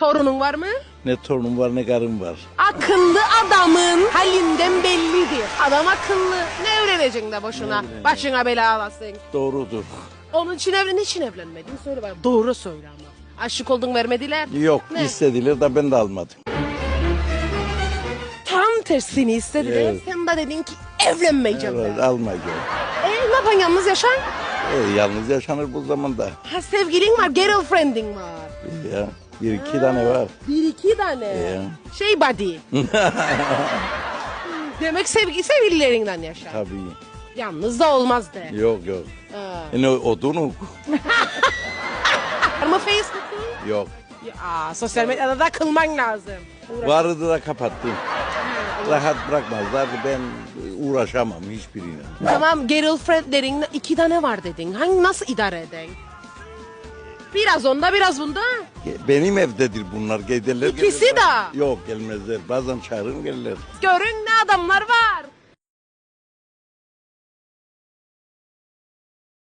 Torunun var mı? Ne torunum var ne karım var. Akıllı adamın halinden bellidir. Adam akıllı. Ne evleneceksin de boşuna? Başına bela alasın. Doğrudur. Onun için evlen, niçin evlenmedin? Söyle bana. Doğru söyle ama. Aşık oldun vermediler. Yok Ne? istediler de ben de almadım. Tam tersini istediler. Evet. Sen de dedin ki evlenmeyeceğim Evet, ben. almayacağım. E ne yapan yalnız yaşan? E, yalnız yaşanır bu zamanda. Ha sevgilin var, girlfriendin var. Ya bir iki tane var. Bir iki tane. Ya. Şey body. Demek sevgi sevgililerinden yaşa. Tabii. Yalnız da olmaz de. Yok yok. Ha. E, ne odunuk? Var mı Facebook'un? Yok. Ya, sosyal medyada da kılman lazım. Uğraş- Vardı da kapattım. Rahat bırakmazlardı ben uğraşamam hiçbiriyle. Tamam girlfriendlerin iki tane var dedin. Hangi nasıl idare edin? Biraz onda biraz bunda. Benim evdedir bunlar giderler. İkisi gelirler. de. Yok gelmezler. Bazen çağırırım gelirler. Görün ne adamlar var.